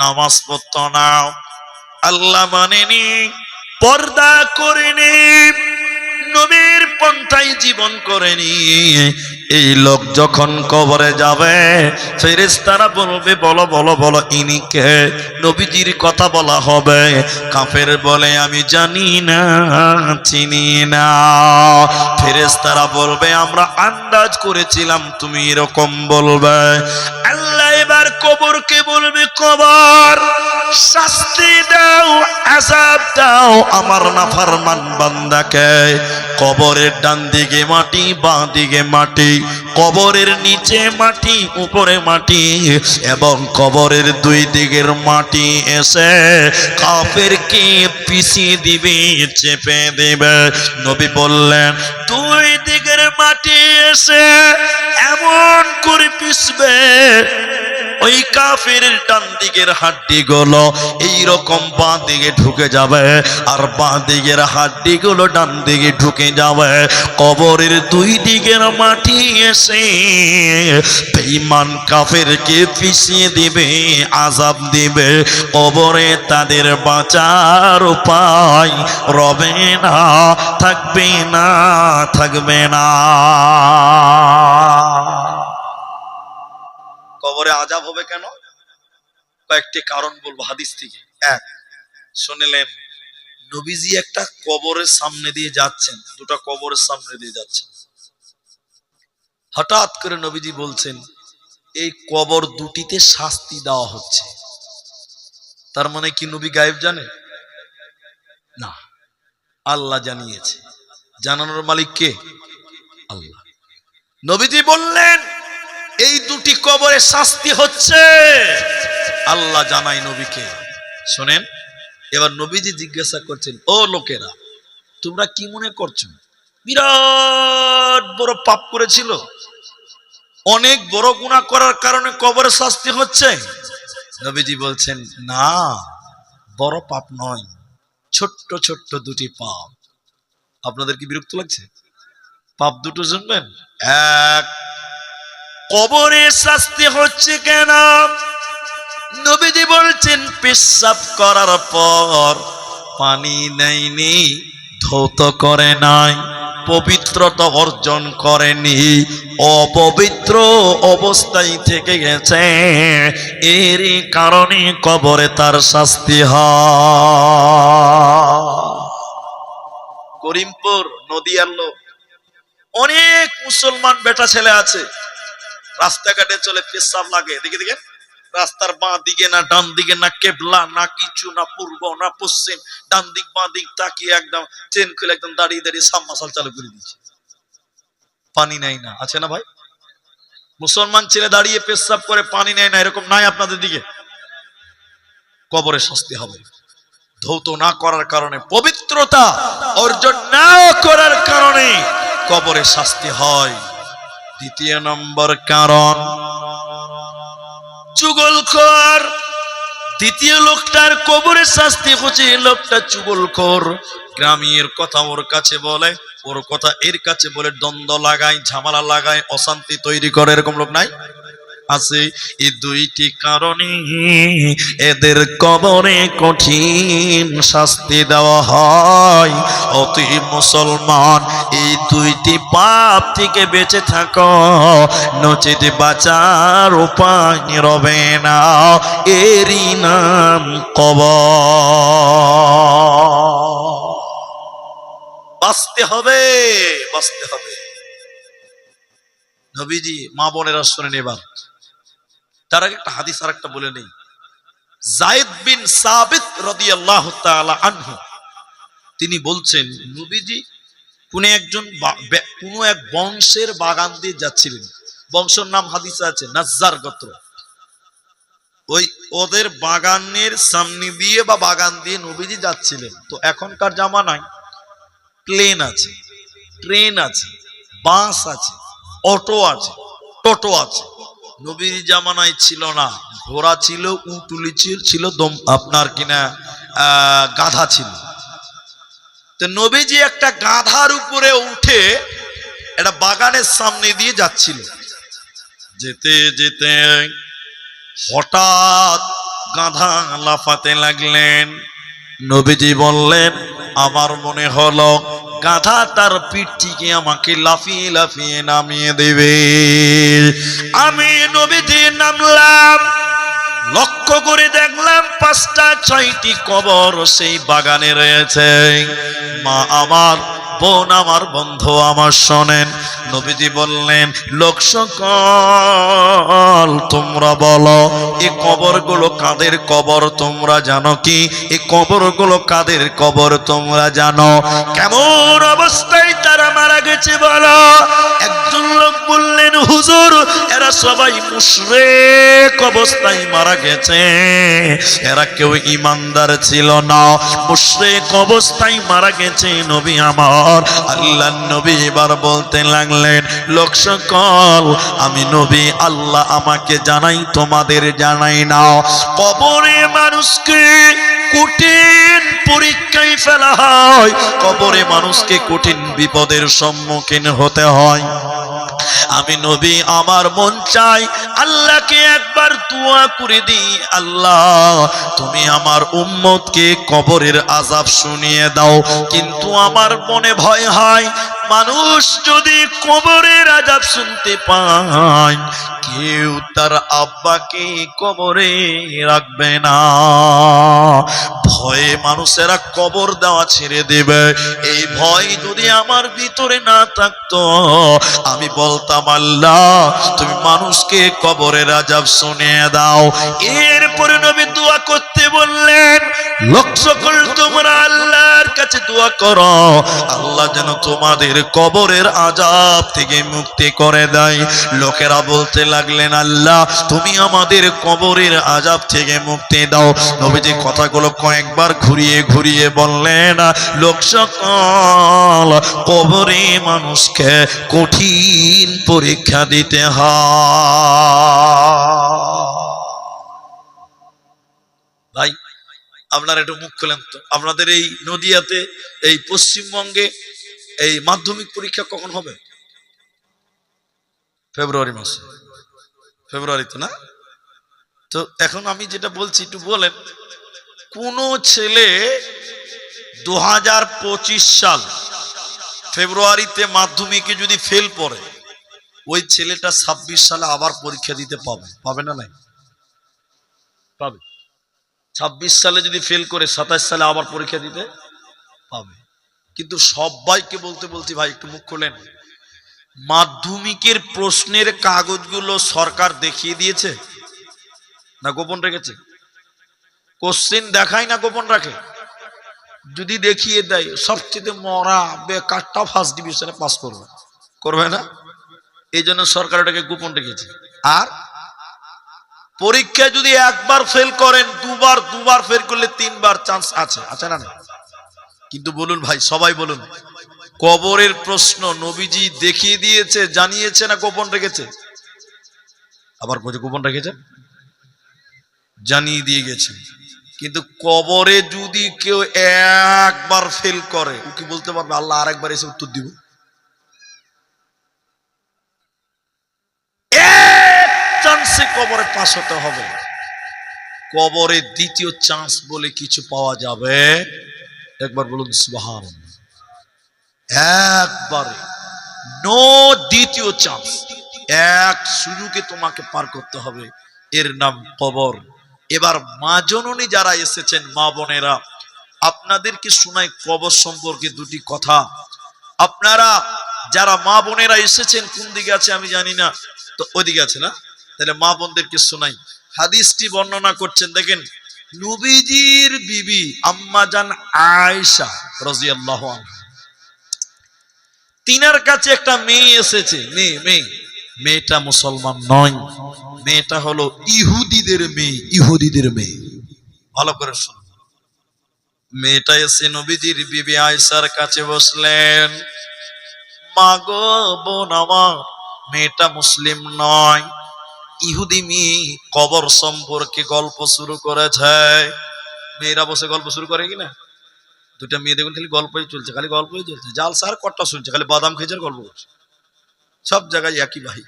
নামাজ পড়ত না। আল্লাহ মানেনি, পর্দা করেনি, নবীর পন্থায় জীবন করেনি। এই লোক যখন কবরে যাবে, ফেরেশতারা বলবে, বলো বলো বলো ইনিকে নবীজির কথা বলা হবে। কাফের বলে, আমি জানি না, চিনি না। ফেরেশতারা বলবে, আমরা আন্দাজ করেছিলাম, তুমি এরকম বলবে। এবার কবরকে বলবে, কবর, শাস্তি দাও আজাব দাও আমার নাফারমান বান্দাকে। কবরের ডান দিকে মাটি বাঁ দিকে মাটি, কবরের নিচে মাটি, উপরে মাটি এবং কবরের দুই দিকের মাটি এসে কাফেরকে পিছিয়ে দিবে, চেপে দেবে। নবী বললেন, দুই দিকের মাটি এসে এমন করে পিছবে ওই কাফের ডান দিকের হাড্ডি গুলো এইরকম বাঁ দিকে ঢুকে যাবে আর বাঁ দিকের হাড্ডি গুলো ডান দিকে ঢুকে যাবে। কবরের দুই দিকের মাটি এসে বেঈমান কাফেরকে পিছিয়ে দিবে, আজাব দিবে। কবরে তাদের বাঁচার উপায় রবে না, থাকবে না থাকবে না। কবরে আজাব হবে কেন? কয়েকটি কারণ বলব হাদিস থেকে। এক, শুনলেন, নবীজি একটা কবরের সামনে দিয়ে যাচ্ছেন। দুটা কবরের সামনে দিয়ে যাচ্ছেন। হঠাৎ করে নবীজি বলছেন, এই কবর দুটিতে শাস্তি দেওয়া হচ্ছে। তার মানে কি নবী গায়েব জানে? না, আল্লাহ জানিয়েছে। জানানোর মালিক কে? আল্লাহ। নবীজি বললেন এই দুটি কবরে শাস্তি হচ্ছে। আল্লাহ জানাই নবীকে। শোনেন, এবার নবীজি জিজ্ঞাসা করছেন, ও লোকেরা, তোমরা কি মনে করছ? বিরাট বড় পাপ করেছিল। অনেক বড় গুণা করার কারণে কবরে শাস্তি হচ্ছে? নবীজি বলছেন, না, বড় পাপ নয়, ছোট্ট ছোট্ট দুটি পাপ। আপনাদের কি বিরক্ত লাগছে? পাপ দুটো শুনবেন এক কবরে শাস্তি হচ্ছে কেন? নবীজি বলছেন, পেশাব করার পর পানি নেয়নি, ধৌত করে নাই, পবিত্রতা অর্জন করেনি, অপবিত্র অবস্থায় থেকে গেছে। এরই কারণে কবরে তার শাস্তি করিমপুর নদীয়ার লোক, অনেক মুসলমান বেটা ছেলে আছে। রাস্তাঘাটে চলে পেশাব লাগে। দেখে দেখে। রাস্তার বাঁ দিকে না ডান দিকে না কেবলা, না কিছু, না পূর্ব, না পশ্চিম ডান দিক বাঁ দিক তাকিয়ে একদম চেন খুলে একদম দাঁড়িয়ে দাঁড়িয়ে সাবমাসাল চালু করে দিচ্ছে পানি নেয় না। আছে না ভাই? মুসলমান ছেলে দাঁড়িয়ে পেশাব করে, পানি নেয় না, এরকম নাই আপনাদের দিকে? কবরে শাস্তি হবে। ধৌত না করার কারণে, পবিত্রতা অর্জন না করার কারণে কবরে শাস্তি হয়। দ্বিতীয় নম্বর কারণ। চুগলখোর দ্বিতীয় লোকটার কবরে শাস্তি হচ্ছে লোকটা লোকটা চুগলখোর গ্রামের কথা ওর কাছে বলে, ওর কথা এর কাছে বলে, দ্বন্দ্ব লাগায়, ঝামেলা লাগায়, অশান্তি তৈরি করে, এরকম লোক নাই? আছে। এই দুইটি কারণে এদের কবরে কঠিন শাস্তি দেওয়া হয়। অতি মুসলমান, এই দুইটি পাপ থেকে বেঁচে থাকো। নচেত বাঁচার উপায় রবে না। এরই নাম কব বাঁচতে হবে বাঁচতে হবে। নবীজি, মা বোনেরা শোনেন এবার তার আগে একটা হাদিস আর একটা বলে নেই। জায়েদ বিন সাবিত রাদিয়াল্লাহু তাআলা আনহু, তিনি বলছেন, নবীজি কোন একজন কোন এক বংশের বাগান দিয়ে যাচ্ছিলেন। বংশের নাম হাদিসে আছে, নাজ্জার গোত্র। ওই ওদের বাগানের সামনে দিয়ে বা বাগান দিয়ে নবীজি যাচ্ছিলেন। তো এখনকার জামানায় প্লেন আছে, ট্রেন আছে, বাস আছে, অটো আছে, টোটো আছে। নবীর জামানায় ছিল না। ঘোড়া ছিল উটুলি ছিল দম, আপনার কিনা গাধা ছিল। তো নবীজি একটা গাধার উপরে উঠে একটা বাগানের সামনে দিয়ে যাচ্ছিল। যেতে যেতে হঠাৎ গাধা লাফাতে লাগলেন। নবীজি বললেন, আমার মনে হলো গাধা তার পিঠ থেকে আমাকে লাফিয়ে লাফিয়ে নামিয়ে দেবে। আমি নবীতে নামলাম, লক্ষ্য করে দেখলাম পাঁচটা, ছয়টি কবর সেই বাগানে রয়েছে। মা আমার বোন আমার বন্ধু আমার শোনেন। নবীজি বললেন, লোক সকল তোমরা বলো এই কবরগুলো কাদের কবর তোমরা জানো কি? এই কবরগুলো কাদের কবর তোমরা জানো? কেমন অবস্থায় তারা মারা গেছে বলো। একজন লোক বললেন, হুজুর, এরা সবাই মুশরেক অবস্থায় মারা গেছে। এরা কেউ ইমানদার ছিল না। মুশরেক অবস্থায় মারা গেছে নবী আমার। আল্লাহ নবী এবার বলতে লাগলেন, লোক সকল, আমি নবী, আল্লাহ আমাকে জানাই, তোমাদের জানাই না কবরে মানুষকে কঠিন পরীক্ষায় ফেলা হয়। কবরে মানুষকে কঠিন বিপদের সম্মুখীন হতে হয়। আমি নবী, আমার মন চাই আল্লাহকে একবার দোয়া করে দিই। আল্লাহ, তুমি আমার উম্মতকে কবরের আজাব শুনিয়ে দাও। কিন্তু আমার মনে ভয় হয় মানুষ যদি কবরের আজাব শুনতে পায়, কেউ তার আব্বাকে কবরে রাখবে না। ভয়ে মানুষেরা কবর দেওয়া ছেড়ে দেবে। এই ভয় যদি আমার ভিতরে না থাকতো, আমি বলতাম, আল্লাহ, তুমি মানুষকে কবরের আজাব শুনিয়ে দাও। এরপরে নবী দোয়া করতে বললেন লোক সকল তোমরা আল্লাহর কাছে দোয়া করো। আল্লাহ যেন তোমাদের কবরের আজাব থেকে মুক্তি করে দেয়। লোকেরা বলতে লাগলেন, আল্লাহ, তুমি আমাদের কবরের আজাব থেকে মুক্তি দাও। নবীজি কথাগুলো কয়েকবার ঘুরিয়ে ঘুরিয়ে বললেন, লোক সকল কবরে মানুষকে কঠিন পরীক্ষা দিতে ভাই, আপনারা একটু মুখ খোলেন তো। আপনাদের এই নদিয়াতে, এই পশ্চিমবঙ্গে এই মাধ্যমিক পরীক্ষা কখন হবে? ফেব্রুয়ারি মাসে। ফেব্রুয়ারিতে না? তো এখন আমি যেটা বলছি একটু বলেন কোন ছেলে দু হাজার পঁচিশ সাল ফেব্রুয়ারিতে মাধ্যমিকে যদি ফেল পড়ে ওই ছেলেটা ছাব্বিশ সালে আবার পরীক্ষা দিতে পাবে। পাবে না নাই? পাবে। ছাব্বিশ সালে যদি ফেল করে সাতাশ সালে আবার পরীক্ষা দিতে পাবে। কিন্তু সবাইকে বলতে বলছি ভাই একটু মুখ খোলেন। মাধ্যমিকের প্রশ্নের কাগজগুলো সরকার দেখিয়ে দিয়েছে? না গোপন রেখেছে? কোশ্চেন দেখায় না গোপন রাখে? যদি দেখিয়ে দেয়, সবচেয়ে মরা, বেকারটা ফার্স্ট ডিভিশনে পাস করবে। করবে না? এই জন্য সরকার ওটাকে গোপন রেখেছে। আর পরীক্ষায় যদি একবার ফেল করেন, দুবার দুবার ফেল করলে তিনবার চান্স আছে। আছে না না কিন্তু বলুন ভাই, সবাই বলুন। কবরের প্রশ্ন নবীজি দেখিয়ে দিয়েছে, জানিয়েছে না গোপন রেখেছে? আবার গোপন রেখেছে? জানিয়ে দিয়ে গেছে। কিন্তু কবরে যদি কেউ একবার ফেল করে, ও কি বলতে পারবে? আল্লাহ আরেকবার এসে উত্তর দিব। চান্সে কবরে পাশ হতে হবে। কবরে দ্বিতীয় চান্স বলে কিছু পাওয়া যাবে। একবার বলুন সুবহান একবারে। নো দ্বিতীয় চান্স এক সুযোগে তোমাকে পার করতে হবে। এর নাম কবর। এবার মা জননী যারা এসেছেন, মা বোনেরা, আপনাদেরকে শোনাই কবর সম্পর্কে দুটি কথা। আপনারা যারা মা বোনেরা এসেছেন, কোন দিকে আছে আমি জানি না। তো ওদিকে আছে না? তাহলে মা বোনদেরকে শোনাই। হাদিসটি বর্ণনা করছেন, দেখেন নবীজির বিবি আম্মাজান আয়েশা রাদিয়াল্লাহু আনহা। তিনার কাছে একটা মেয়ে এসেছে। মেয়ে মেয়ে। মেয়েটা মুসলমান নয়। মেয়েটা হলো ইহুদিদের মেয়ে ইহুদিদের মেয়ে। ভালো করে শুনুন। মেয়েটা এসে নবীজির বিবি আয়েশার কাছে বসলেন। মা গো, বোন আমার, মেয়েটা মুসলিম নয়। ইহুদি মেয়ে কবর সম্পর্কে গল্প শুরু করেছে। মেয়েরা বসে গল্প শুরু করে কিনা? দুটা মেয়ে দেখুন খালি গল্পই চলছে, খালি গল্পই চলছে। জাল সার কট্টা শুনছে, খালি বাদাম খেয়েছে গল্প করছে। সব জায়গায় একই ভাই।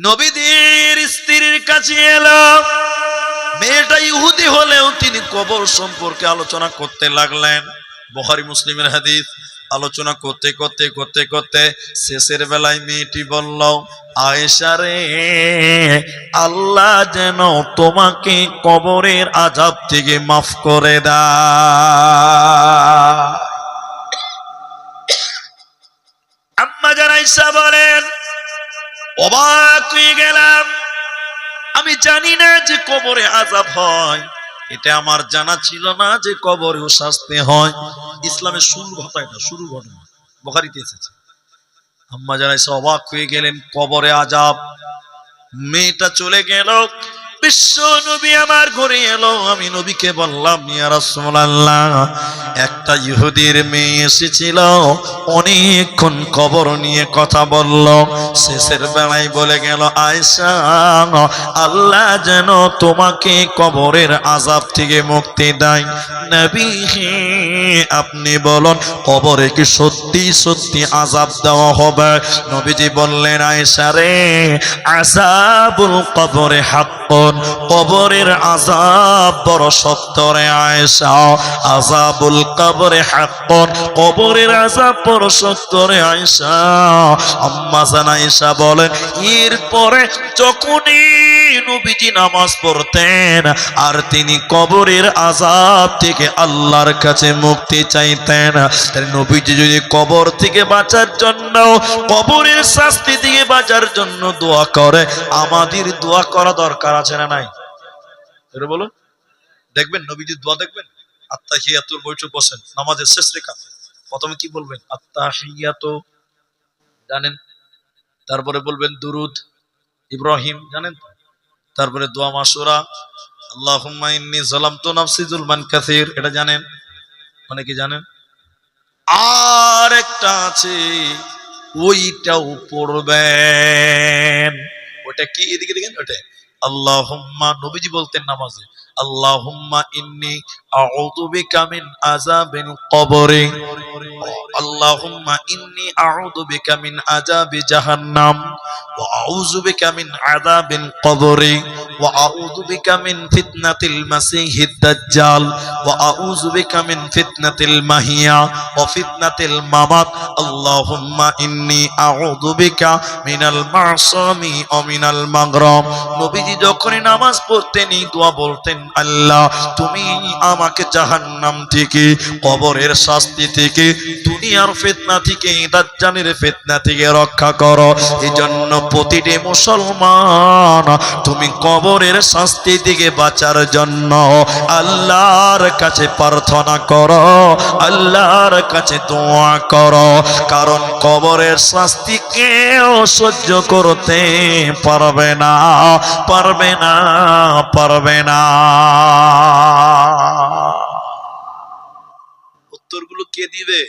নবীদের স্ত্রীর কাছে এলো। মেয়েটা ইহুদি হলেও তিনি কবর সম্পর্কে আলোচনা করতে লাগলেন। বখারি, মুসলিমের হাদিস। আলোচনা করতে করতে করতে করতে শেষের বেলায় মেয়েটি বলল, আয়েশা রে, আল্লাহ যেন তোমাকে কবরের আজাব থেকে মাফ করে দা আম্মা জানাইসা বলেন, অবাক হয়ে গেলাম। আমি জানি না যে কবরে আজাব হয়। এটা আমার জানা ছিল না যে কবরেও শাস্তি হয়। ইসলামের শুরু ঘটা এটা শুরু ঘটনা। বখারিতে এসেছে। আম্মা জানাইসা অবাক হয়ে গেলেন, কবরে আজাব। মেয়েটা চলে গেল। বিশ্ব নবী আমার ঘরে এলো। আমি নবীকে বললাম, ইয়া রাসূলুল্লাহ। একটা ইহুদির মেয়ে এসেছিল, অনেকক্ষণ কবর নিয়ে কথা বলল। শেষের বেলায় বলে গেল, আয়েশা, আল্লাহ যেন তোমাকে কবরের আজাব থেকে মুক্তি দেয়। নবী আপনি বলুন, কবরে কি সত্যি সত্যি আজাব দেওয়া হবে? নবীজি বললেন, আয়েশা রে আজাবুল কবরে হাক্কন, কবরের আজাব বড় সত্য রে আয়েশা। আজাবুল কবরে হাক্কন কবরের আজাব বড় সত্য রে আম্মা জান আয়েশা বলেন, এরপরে যখনই নবীজি নামাজ পড়তেন আর তিনি কবরের আজাব থেকে আল্লাহর কাছে মুক্তি চাইতেন তাই নবীজি যদি কবর থেকে বাঁচার জন্য, কবরের শাস্তি থেকে বাঁচার জন্য দোয়া করে, আমাদের দোয়া করা দরকার আছে না নাই? বলুন। দেখবেন, নবীজির দোয়া দেখবেন? বৈঠক বসেন নামাজের শেষ রেখাতে। প্রথমে কি বলবেন? জানেন? তারপরে বলবেন দুরুদ, ইব্রাহিম, জানেন? তারপরে দোয়া মাসুরা এটা জানেন? আর একটা আছে ওটা কি? এদিকে দেখেন ওটা আল্লাহুম্মা নবীজি বলতেন নামাজে আল্লাহুম্মা ইন্নী আউযু বিকা মিন আযাবিল কবরি আল্লাহুম্মা ইন্নী আউযু বিকা মিন আযাবি জাহান্নাম ওয়া আউযু বিকা মিন আযাবিল কবরি ওয়া আউযু বিকা মিন ফিতনাতিল মাসিহিদ দাজ্জাল ওয়া আউযু বিকা মিন ফিতনাতিল মাহিয়া ওয়া ফিতনাতিল মামাত আল্লাহুম্মা ইন্নী আউযু বিকা মিনাল মাসামি ওয়া মিনাল মাগরাম নবীজি যখনই নামাজ পড়তেন দোয়া বলতেন আল্লাহ, তুমি আমাকে জাহান্নাম থেকে, কবরের শাস্তি থেকে, দুনিয়ার ফিতনা থেকে, দাজ্জালের ফিতনা থেকে রক্ষা করো। এই জন্য প্রতিটি মুসলমান তুমি কবরের শাস্তি থেকে বাঁচার জন্য আল্লাহর কাছে প্রার্থনা করো, আল্লাহর কাছে দোয়া করো। কারণ কবরের শাস্তি কেউ সহ্য করতে পারবে না পারবে না পারবে না। উত্তরগুলো কে দিবে?